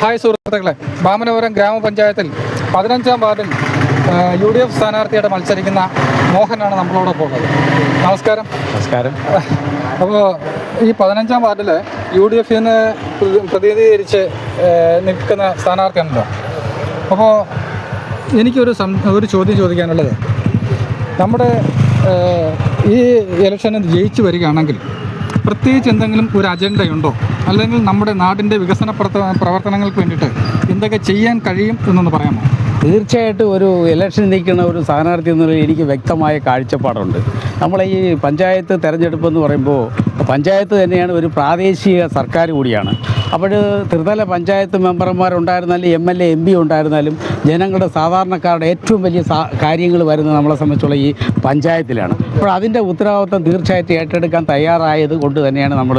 Hi സുഹൃത്തുക്കളെ. ബാമനപുരം ഗ്രാമപഞ്ചായത്തിൽ പതിനഞ്ചാം വാർഡിൽ യു ഡി എഫ് സ്ഥാനാർത്ഥിയായിട്ട് മത്സരിക്കുന്ന മോഹനാണ് നമ്മളോടൊപ്പം ഉള്ളത് നമസ്കാരം. നമസ്കാരം. അപ്പോൾ ഈ പതിനഞ്ചാം വാർഡിൽ യു ഡി എഫിന് പ്രതിനിധീകരിച്ച് നിൽക്കുന്ന സ്ഥാനാർത്ഥിയാണല്ലോ. അപ്പോൾ എനിക്കൊരു സം ഒരു ചോദ്യം ചോദിക്കാനുള്ളത്. നമ്മുടെ ഈ ഇലക്ഷന് ജയിച്ചു വരികയാണെങ്കിൽ പ്രത്യേകിച്ച് എന്തെങ്കിലും ഒരു അജണ്ടയുണ്ടോ? അല്ലെങ്കിൽ നമ്മുടെ നാടിന്റെ വികസന പ്രവർത്ത- പ്രവർത്തനങ്ങൾക്ക് വേണ്ടിയിട്ട് എന്തൊക്കെ ചെയ്യാൻ കഴിയും എന്നൊന്ന് പറയാമോ? തീർച്ചയായിട്ടും ഒരു ഇലക്ഷൻ നിൽക്കുന്ന ഒരു സ്ഥാനാർത്ഥി എന്നുള്ള എനിക്ക് വ്യക്തമായ കാഴ്ചപ്പാടുണ്ട്. നമ്മളെ ഈ പഞ്ചായത്ത് തിരഞ്ഞെടുപ്പ് എന്ന് പറയുമ്പോൾ പഞ്ചായത്ത് തന്നെയാണ് ഒരു പ്രാദേശിക സർക്കാർ കൂടിയാണ്. അപ്പോൾ ത്രിതല panchayat മെമ്പർമാരുണ്ടായിരുന്നാലും M L A M P ഉണ്ടായിരുന്നാലും ജനങ്ങളുടെ സാധാരണക്കാരുടെ ഏറ്റവും വലിയ കാര്യങ്ങൾ വരുന്നത് നമ്മളെ സംബന്ധിച്ചുള്ള ഈ പഞ്ചായത്തിലാണ്. അപ്പോൾ അതിന്റെ ഉത്തരവാദിത്വം തീർച്ചയായിട്ടും ഏറ്റെടുക്കാൻ തയ്യാറായത് കൊണ്ട് തന്നെയാണ് നമ്മൾ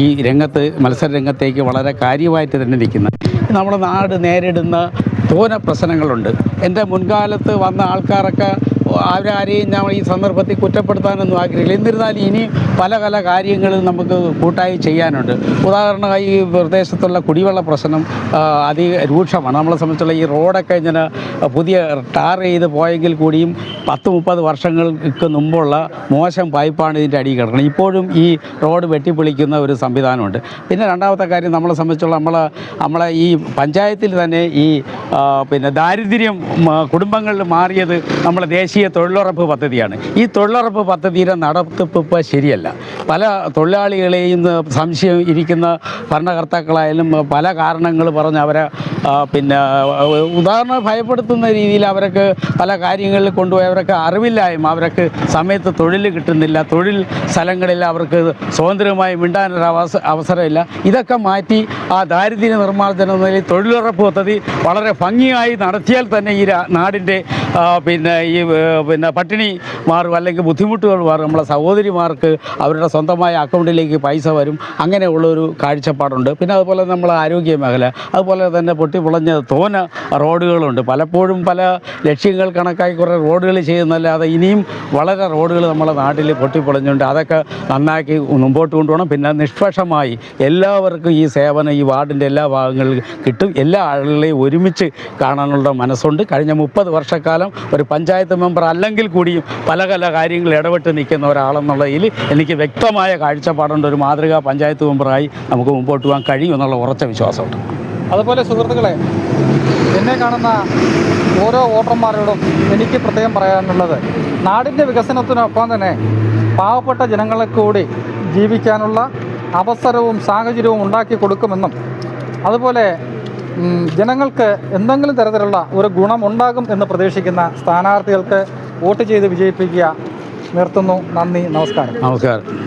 ഈ രംഗത്ത് മത്സര രംഗത്തേക്ക് വളരെ കാര്യമായിട്ട് തന്നെ നിൽക്കുന്നത്. നമ്മുടെ നാട് നേരിടുന്ന തോന പ്രശ്നങ്ങളുണ്ട്. എന്റെ മുൻകാലത്ത് വന്ന ആൾക്കാരൊക്കെ അവരാരെയും ഞാൻ ഈ സന്ദർഭത്തിൽ കുറ്റപ്പെടുത്താനൊന്നും ആഗ്രഹിക്കില്ല എന്നിരുന്നാലും ഇനി പല പല കാര്യങ്ങളും നമുക്ക് കൂട്ടായി ചെയ്യാനുണ്ട്. ഉദാഹരണമായി ഈ പ്രദേശത്തുള്ള കുടിവെള്ള പ്രശ്നം അതി രൂക്ഷമാണ്. നമ്മളെ സംബന്ധിച്ചുള്ള ഈ റോഡൊക്കെ ഇങ്ങനെ പുതിയ ടാർ ചെയ്ത് പോയെങ്കിൽ കൂടിയും പത്ത് മുപ്പത് വർഷങ്ങൾക്ക് മുമ്പുള്ള മോശം പൈപ്പാണ് ഇതിന്റെ അടിയിൽ കിടക്കുന്നത്. ഇപ്പോഴും ഈ റോഡ് വെട്ടിപ്പൊളിക്കുന്ന ഒരു സംവിധാനമുണ്ട്. പിന്നെ രണ്ടാമത്തെ കാര്യം നമ്മളെ സംബന്ധിച്ചുള്ള നമ്മളെ നമ്മളെ ഈ പഞ്ചായത്തിൽ തന്നെ ഈ പിന്നെ ദാരിദ്ര്യം കുടുംബങ്ങളിൽ മാറിയത് നമ്മളെ ദേശീയ തൊഴിലുറപ്പ് പദ്ധതിയാണ്. ഈ തൊഴിലുറപ്പ് പദ്ധതിയുടെ നടത്തിപ്പ് ഇപ്പോൾ ശരിയല്ല. പല തൊഴിലാളികളെയും സംശയം ഇരിക്കുന്ന ഭരണകർത്താക്കളായാലും പല കാരണങ്ങൾ പറഞ്ഞ് അവരെ പിന്നെ ഉദാഹരണം ഭയപ്പെടുത്തുന്ന രീതിയിൽ അവർക്ക് പല കാര്യങ്ങളിൽ കൊണ്ടുപോയി അവർക്ക് അറിവില്ലായ്മ അവർക്ക് സമയത്ത് തൊഴിൽ കിട്ടുന്നില്ല തൊഴിൽ സ്ഥലങ്ങളിൽ അവർക്ക് സ്വതന്ത്രമായി മിണ്ടാനൊരു അവസ അവസരമില്ല. ഇതൊക്കെ മാറ്റി ആ ദാരിദ്ര്യ നിർമ്മാർജന നിലയിൽ തൊഴിലുറപ്പ് പദ്ധതി വളരെ ഭംഗിയായി നടത്തിയാൽ തന്നെ ഈ നാടിന്റെ പിന്നെ ഈ പിന്നെ പട്ടിണി മാറും അല്ലെങ്കിൽ ബുദ്ധിമുട്ടുകൾ മാറും നമ്മളെ സഹോദരിമാർക്ക് അവരുടെ സ്വന്തമായ അക്കൗണ്ടിലേക്ക് പൈസ വരും. അങ്ങനെയുള്ളൊരു കാഴ്ചപ്പാടുണ്ട്. പിന്നെ അതുപോലെ നമ്മൾ ആരോഗ്യ മേഖല അതുപോലെ തന്നെ പൊട്ടിപ്പൊളഞ്ഞ തോന റോഡുകളുണ്ട്. പലപ്പോഴും പല ലക്ഷ്യങ്ങൾ കണക്കായി കുറേ റോഡുകൾ ചെയ്യുന്നല്ലാതെ ഇനിയും വളരെ റോഡുകൾ നമ്മുടെ നാട്ടിൽ പൊട്ടിപ്പൊളഞ്ഞുണ്ട്. അതൊക്കെ നന്നാക്കി മുമ്പോട്ട് കൊണ്ടുപോകണം. പിന്നെ നിഷ്പക്ഷമായി എല്ലാവർക്കും ഈ സേവനം ഈ വാർഡിന്റെ എല്ലാ ഭാഗങ്ങളിൽ കിട്ടും. എല്ലാ ആളുകളെയും ഒരുമിച്ച് കാണാനുള്ള മനസ്സുണ്ട്. കഴിഞ്ഞ മുപ്പത് വർഷക്കാലം ഒരു പഞ്ചായത്ത് മെമ്പർ അല്ലെങ്കിൽ കൂടിയും പല പല കാര്യങ്ങൾ ഇടപെട്ട് നിൽക്കുന്ന ഒരാളെന്നുള്ളതിൽ എനിക്ക് വ്യക്തമായ കാഴ്ചപ്പാടുണ്ട്. ഒരു മാതൃകാ പഞ്ചായത്ത് മെമ്പറായി നമുക്ക് മുമ്പോട്ട് പോകാൻ കഴിയും എന്നുള്ള ഉറച്ച വിശ്വാസമുണ്ട്. അതുപോലെ സുഹൃത്തുക്കളെ എന്നെ കാണുന്ന ഓരോ വോട്ടർമാരോടും എനിക്ക് പ്രത്യേകം പറയാനുള്ളത് നാടിന്റെ വികസനത്തിനൊപ്പം തന്നെ പാവപ്പെട്ട ജനങ്ങളെ കൂടി ജീവിക്കാനുള്ള അവസരവും സാഹചര്യവും ഉണ്ടാക്കി കൊടുക്കുമെന്നും അതുപോലെ ജനങ്ങൾക്ക് എന്തെങ്കിലും തരത്തിലുള്ള ഒരു ഗുണമുണ്ടാകും എന്ന് പ്രതീക്ഷിക്കുന്ന സ്ഥാനാർത്ഥികൾക്ക് വോട്ട് ചെയ്ത് വിജയിപ്പിക്കുക നിർത്തുന്നു. നന്ദി നമസ്കാരം. നമസ്കാരം.